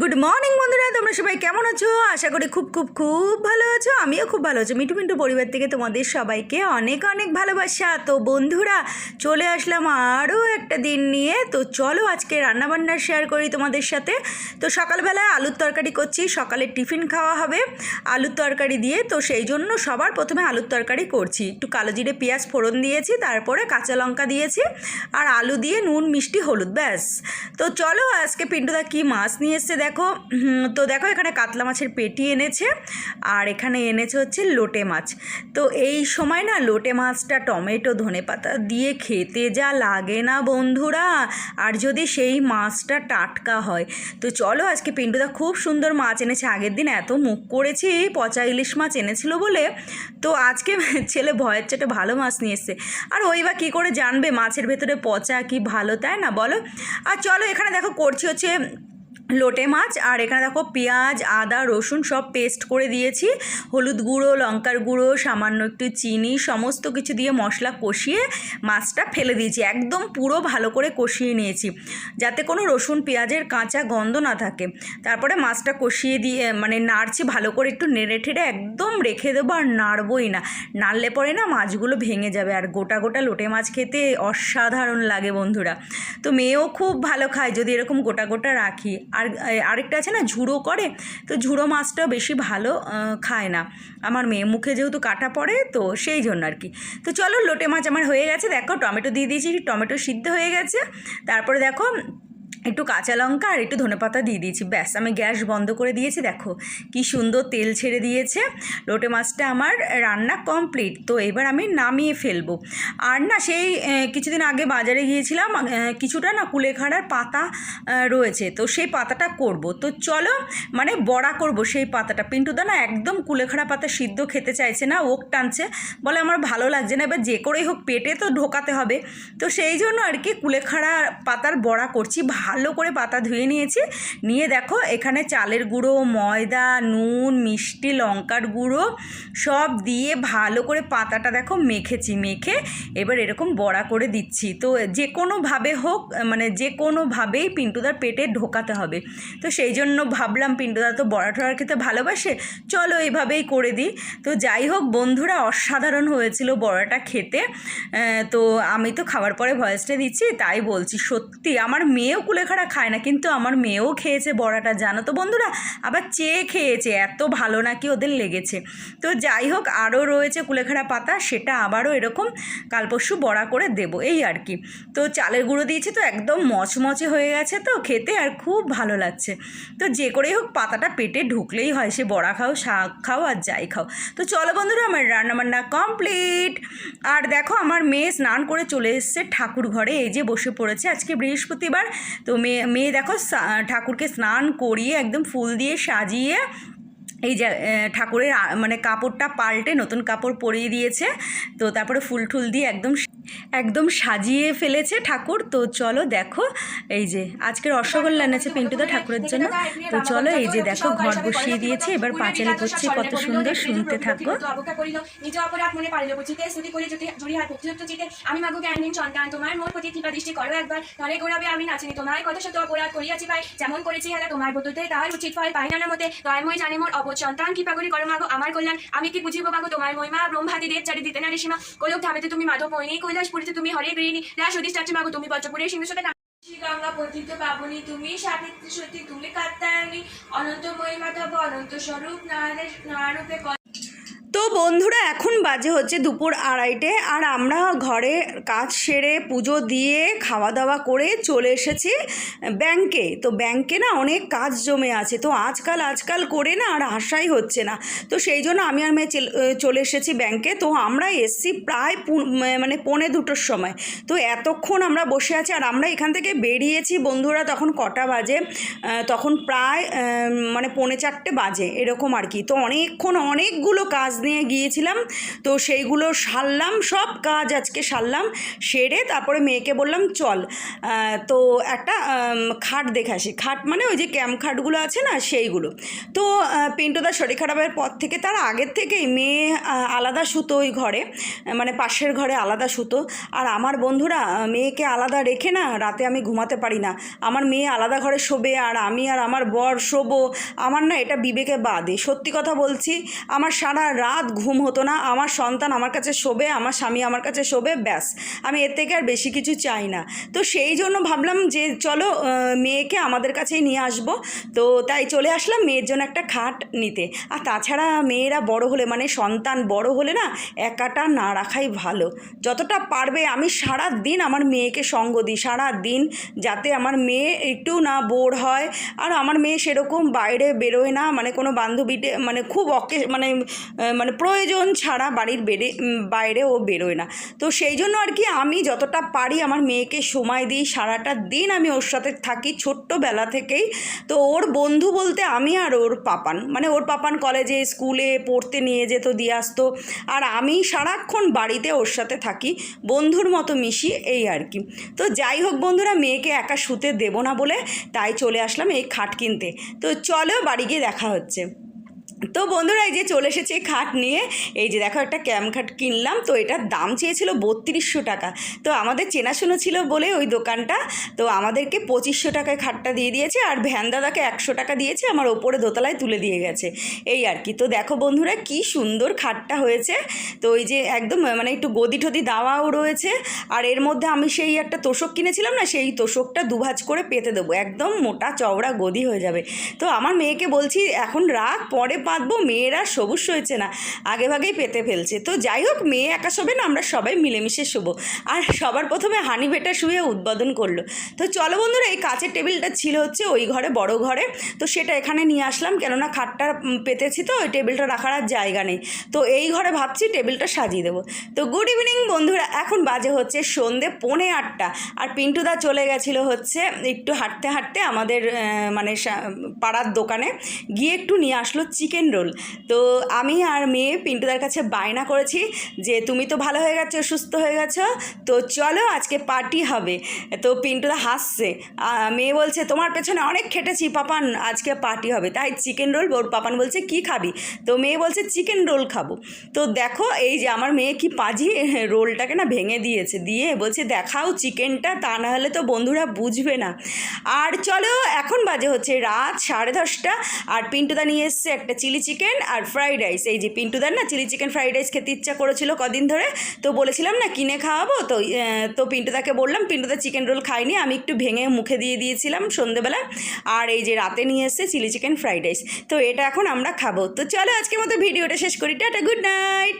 Good morning বন্ধুরা। তোমরা সবাই কেমন আছো? আশা করি খুব খুব খুব ভালো আছো। আমিও খুব ভালো আছি। মিঠু মিন্টু পরিবার থেকে তোমাদের সবাইকে অনেক অনেক ভালোবাসা। তো বন্ধুরা, চলে আসলাম আরও একটা দিন নিয়ে। তো চলো আজকে রান্নাবান্না শেয়ার করি তোমাদের সাথে। তো সকালবেলায় আলুর তরকারি করছি। সকালে টিফিন খাওয়া হবে আলুর তরকারি দিয়ে। তো সেই জন্য সবার প্রথমে আলুর তরকারি করছি। একটু কালো জিরে, পেঁয়াজ ফোড়ন দিয়েছি, তারপরে কাঁচা লঙ্কা দিয়েছি আর আলু দিয়ে নুন, মিষ্টি, হলুদ, ব্যাস। তো চলো আজকে পিন্টুদা কি মাছ নিয়ে এসছে দেখো তো দেখো এখানে কাতলা মাছের পেটি এনেছে আর এখানে এনেছে হচ্ছে লোটে মাছ। তো এই সময় না লোটে মাছটা টমেটো, ধনে পাতা দিয়ে খেতে যা লাগে না বন্ধুরা। আর যদি সেই মাছটা টাটকা হয়, তো চলো আজকে পিন্টুদা খুব সুন্দর মাছ এনেছে। আগের দিন এত মুখ করেছি, পচা ইলিশ মাছ এনেছিল বলে। তো আজকে ছেলে ভয়ের চেটে ভালো মাছ নিয়ে এসছে। আর ওই বা কী করে জানবে মাছের ভেতরে পচা কি ভালো, তাই না বলো? আর চলো এখানে দেখো করছি হচ্ছে লোটে মাছ আর এখানে দেখো পেঁয়াজ, আদা, রসুন সব পেস্ট করে দিয়েছি। হলুদ গুঁড়ো, লঙ্কার গুঁড়ো, সামান্য একটু চিনি, সমস্ত কিছু দিয়ে মশলা কষিয়ে মাছটা ফেলে দিয়েছি। একদম পুরো ভালো করে কষিয়ে নিয়েছি, যাতে কোনো রসুন, পেঁয়াজের কাঁচা গন্ধ না থাকে। তারপরে মাছটা কষিয়ে দিয়ে মানে নাড়ছি, ভালো করে একটু নেড়ে ঠেড়ে একদম রেখে দেবো আর নাড়বই না। নাড়লে পরে না মাছগুলো ভেঙে যাবে আর গোটা গোটা লোটে মাছ খেতে অসাধারণ লাগে বন্ধুরা। তো মেয়েও খুব ভালো খায় যদি এরকম গোটা গোটা রাখি। আর আরেকটা আছে না, ঝুড়ো করে, তো ঝুড়ো মাছটা বেশি ভালো খায় না। আমার মেয়ে মুখে যেহেতু কাটা পড়ে, তো সেই জন্য আর কি। তো চলো, লোটে মাছ আমার হয়ে গেছে। দেখো, টমেটো দিয়ে দিয়েছি, টমেটো সিদ্ধ হয়ে গেছে। তারপরে দেখো একটু কাঁচা লঙ্কা আর একটু ধনেপাতা দিয়ে দিয়েছি। ব্যাস, আমি গ্যাস বন্ধ করে দিয়েছি। দেখো কি সুন্দর তেল ছেড়ে দিয়েছে। লোটে মাছটা আমার রান্না কমপ্লিট। তো এবার আমি নামিয়ে ফেলব। আর না, সেই কিছুদিন আগে বাজারে গিয়েছিলাম কিছুটা না কুলেখাড়ার পাতা রয়েছে। তো সেই পাতাটা করব। তো চলো মানে বড়া করব সেই পাতাটা। পিন্টুদা না একদম কুলেখাড়া পাতা সিদ্ধ খেতে চাইছে না, ওক টানছে। বলে আমার ভালো লাগছে না, এবার যে করেই হোক, পেটে তো ঢোকাতে হবে। তো সেই জন্য আর কি কুলেখাড়া পাতার বড়া করছি ভালো করে পাতা ধুয়ে নিয়েছি। নিয়ে দেখো, এখানে চালের গুঁড়ো, ময়দা, নুন, মিষ্টি, লঙ্কার গুঁড়ো সব দিয়ে ভালো করে পাতাটা দেখো মেখেছি, মেখে এবার এরকম বড়া করে দিচ্ছি। তো যে কোনোভাবে হোক মানে যে কোনোভাবেই পিন্টুদার পেটে ঢোকাতে হবে। তো সেই জন্য ভাবলাম, পিন্টুদা তো বড়া টড়া খেতে ভালোবাসে, চলো এইভাবেই করে দিই। তো যাই হোক, বন্ধুরা অসাধারণ হয়েছিল বড়াটা খেতে। তো আমি তো খাবার পরে ভয়েসটা দিচ্ছি, তাই বলছি, সত্যি আমার মেয়েও কুলেখাড়া খায় না, কিন্তু আমার মেয়েও খেয়েছে বড়াটা, জানো তো বন্ধুরা? আবার চেয়ে খেয়েছে, এত ভালো নাকি ওদের লেগেছে। তো যাই হোক, আরও রয়েছে কুলেখাড়া পাতা, সেটা আবারও এরকম কাল পরশু বড়া করে দেবো, এই আর কি। তো চালের গুঁড়ো দিয়েছি তো, একদম মচমচে হয়ে গেছে তো, খেতে আর খুব ভালো লাগছে। তো যে করেই হোক, পাতাটা পেটে ঢুকলেই হয়, সে বড়া খাও, শাক খাও, আর যাই খাও। তো চলো বন্ধুরা, আমার রান্নাবান্না কমপ্লিট। আর দেখো, আমার মেয়ে স্নান করে চলে এসছে ঠাকুর ঘরে, এই যে বসে পড়েছে। আজকে বৃহস্পতিবার, তো মেয়ে মেয়ে দেখো ঠাকুরকে স্নান করিয়ে একদম ফুল দিয়ে সাজিয়ে এই যে ঠাকুরের মানে কাপড়টা পাল্টে নতুন কাপড় পরিয়ে দিয়েছে। তো তারপরে ফুল ঠুল দিয়ে একদম একদম সাজিয়ে ফেলেছে ঠাকুর। তো চলো দেখো এই যে আজকে রসগোল্লা এনেছে পিন্টুদা ঠাকুরের জন্য। তো চলো এই যে দেখো ঘর বসিয়ে দিয়েছে এবার পাঁচালি করছে কত সুন্দর শুনতে থাকো। তো অবজ্ঞা করিল নিজ অপরাধ মনে পারিল বুঝিতে স্তুতি করি যদি জুড়ি হাত ভক্তিযুক্ত চিতে আমি মাগো জ্ঞানহীন সন্তান তোমার মোর প্রতি কৃপা দৃষ্টি করো একবার নরে গৌরবে আমি নাচিনি তোমার কত শত অপরাধ করিয়াছি পাই যেমন করেছি হেলা তোমার বতুতে তাহার উচিত ফল পাই না মতে দয়াময় জানি মোর অবোধ সন্তান কৃপা করি করো মাগো আমার কল্যাণ আমি কি বুঝিব মাগো তোমার মহিমা ব্রহ্মাদি দেব চারি দিতে না ঋষিমা কলক ধামেতে তুমি মাধব মৈনী কৈলাস পুরীতে তুমি হরে গৃহিণী রাস অধিষ্ঠাত্রী মাগো, তুমি বজ্রপুরের সিংহসতে গঙ্গা পতিত পাবনি, তুমি সাবিত্রী সতী, তুমি কাত্তায়নী অনন্ত মহিমা তব অনন্ত স্বরূপ নারী নারূপে তো বন্ধুরা, এখন বাজে হচ্ছে দুপুর আড়াইটে আর আমরা ঘরে কাজ সেরে পুজো দিয়ে খাওয়া দাওয়া করে চলে এসেছি ব্যাংকে। তো ব্যাংকে না অনেক কাজ জমে আছে। তো আজকাল আজকাল করে না আর আশাই হচ্ছে না। তো সেই জন্য আমি আর মেয়ে চেল- এসেছি ব্যাংকে। তো আমরা এসছি প্রায় মানে পৌনে দুটোর সময়। তো এতক্ষণ আমরা বসে আছি আর আমরা এখান থেকে বেরিয়েছি বন্ধুরা তখন কটা বাজে? তখন প্রায় মানে পৌনে চারটে বাজে, এরকম আর কি। তো অনেকক্ষণ অনেকগুলো কাজ নিয়ে গিয়েছিলাম। তো সেইগুলো সারলাম, সব কাজ আজকে সারলাম, সেরে তারপরে মেয়েকে বললাম, চল। তো একটা খাট দেখে আসি। খাট মানে ওই যে ক্যাম্প খাটগুলো আছে না, সেইগুলো। তো পিন্টুদার শরীর খারাপের পর থেকে, তার আগের থেকেই মেয়ে আলাদা সুতো ওই ঘরে মানে পাশের ঘরে আলাদা সুতো। আর আমার বন্ধুরা মেয়েকে আলাদা রেখে না, রাতে আমি ঘুমাতে পারি না। আমার মেয়ে আলাদা ঘরে শোবে, আর আমি আর আমার বর শোবো। আমার না এটা বিবেকে বাদে। সত্যি কথা বলছি, আমার সারা রাত ঘুম হতো না, আমার সন্তান আমার কাছে শোবে, আমার স্বামী আমার কাছে শোবে, ব্যাস। আমি এর থেকে আর বেশি কিছু চাই না। তো সেই জন্য ভাবলাম যে চলো মেয়েকে আমাদের কাছেই নিয়ে আসব। তো তাই চলে আসলাম মেয়ের জন্য একটা খাট নিতে। আর তাছাড়া মেয়েরা বড় হলে মানে সন্তান বড় হলে না, একাটা না রাখাই ভালো। যতটা পারবে আমি সারা দিন আমার মেয়েকে সঙ্গ দিই সারা দিন যাতে আমার মেয়ে একটু না বোর হয়। আর আমার মেয়ে সেরকম বাইরে বেরোয় না মানে কোনো বান্ধবীতে মানে খুব অকে মানে মানে প্রয়োজন ছাড়া বাড়ির বেড়ে বাইরে ও বেরোয় না। তো সেই জন্য আর কি আমি যতটা পারি আমার মেয়েকে সময় দিই, সারাটা দিন আমি ওর সাথে থাকি ছোট্টবেলা থেকেই। তো ওর বন্ধু বলতে আমি আর ওর পাপান। মানে ওর পাপান কলেজে, স্কুলে পড়তে নিয়ে যেত, দিয়ে আসতো। আর আমি সারাক্ষণ বাড়িতে ওর সাথে থাকি, বন্ধুর মতো মিশি, এই আর কি। তো যাই হোক বন্ধুরা, মেয়েকে একা শুতে দেবো না বলে তাই চলে আসলাম এই খাট কিনতে। তো চলো বাড়ি গিয়ে দেখা হচ্ছে। তো বন্ধুরা, এই যে চলে এসেছে খাট নিয়ে। এই যে দেখো, একটা ক্যাম খাট কিনলাম। তো এটার দাম চেয়েছিল বত্রিশশো টাকা। তো আমাদের চেনাশোনা ছিল বলে ওই দোকানটা। তো আমাদেরকে পঁচিশশো টাকায় খাটটা দিয়ে দিয়েছে আর ভ্যান দাদাকে একশো টাকা দিয়েছে, আমার ওপরে দোতলায় তুলে দিয়ে গেছে। এই আর কি। তো দেখো বন্ধুরা, কি সুন্দর খাটটা হয়েছে। তো ওই যে একদম মানে একটু গদি টদি দাওয়াও রয়েছে। আর এর মধ্যে আমি সেই একটা তোষক কিনেছিলাম না, সেই তোষকটা দুভাজ করে পেতে দেবো। একদম মোটা চওড়া গদি হয়ে যাবে। তো আমার মেয়েকে বলছি, এখন রাখ, পরে পাতবো মেয়েরা সবুজ হয়েছে না, আগে ভাগেই পেতে ফেলছে। তো যাই হোক, মেয়ে একা শোবে না, আমরা সবাই মিলেমিশে শোবো। আর সবার প্রথমে হানি বেটা শুয়ে উদ্বোধন করল। তো চলো বন্ধুরা, এই কাচের টেবিলটা ছিল হচ্ছে ওই ঘরে, বড় ঘরে। তো সেটা এখানে নিয়ে আসলাম, কেননা খাটটা পেতেছি তো, ওই টেবিলটা রাখার আর জায়গা নেই। তো এই ঘরে ভাবছি টেবিলটা সাজিয়ে দেবো। তো গুড ইভিনিং বন্ধুরা, এখন বাজে হচ্ছে সন্ধে পৌনে আটটা। আর পিন্টুদা চলে গেছিল হচ্ছে একটু হাঁটতে হাঁটতে আমাদের মানে পাড়ার দোকানে। গিয়ে একটু নিয়ে আসলো চিকেন রোল তো আমি আর মেয়ে পিন্টুদার কাছে বায়না করেছি যে তুমি তো ভালো হয়ে গেছো, সুস্থ হয়ে গেছো, তো চলো আজকে পার্টি হবে। তো পিন্টুদা হাসছে। মেয়ে বলছে, তোমার পেছনে অনেক খেটেছি, পাপান, আজকে পার্টি হবে। তাই চিকেন রোল পাপান বলছে, কি খাবি? তো মেয়ে বলছে চিকেন রোল খাব। তো দেখো, এই যে আমার মেয়ে কি পাজি রোলটাকে না ভেঙে দিয়েছে, দিয়ে বলছে, দেখাও চিকেনটা তা না হলে তো বন্ধুরা বুঝবে না। আর চলো, এখন বাজে হচ্ছে রাত সাড়ে দশটা, আর পিন্টুদা নিয়ে এসছে একটা চিলি চিকেন আর ফ্রাইড রাইস। এই যে পিন্টু পিন্টুদার না, চিলি চিকেন, ফ্রাইড রাইস খেতে ইচ্ছা করেছিল কদিন ধরে। তো বলেছিলাম না, কিনে খাওয়াবো? তো তো পিন্টুদাকে বললাম পিন্টুদা চিকেন রোল খাইনি আমি একটু ভেঙে মুখে দিয়ে দিয়েছিলাম সন্ধেবেলা। আর এই যে রাতে নিয়ে এসছে চিলি চিকেন, ফ্রাইড রাইস। তো এটা এখন আমরা খাব। তো চলো আজকের মতো ভিডিওটা শেষ করি। Ta ta, good night!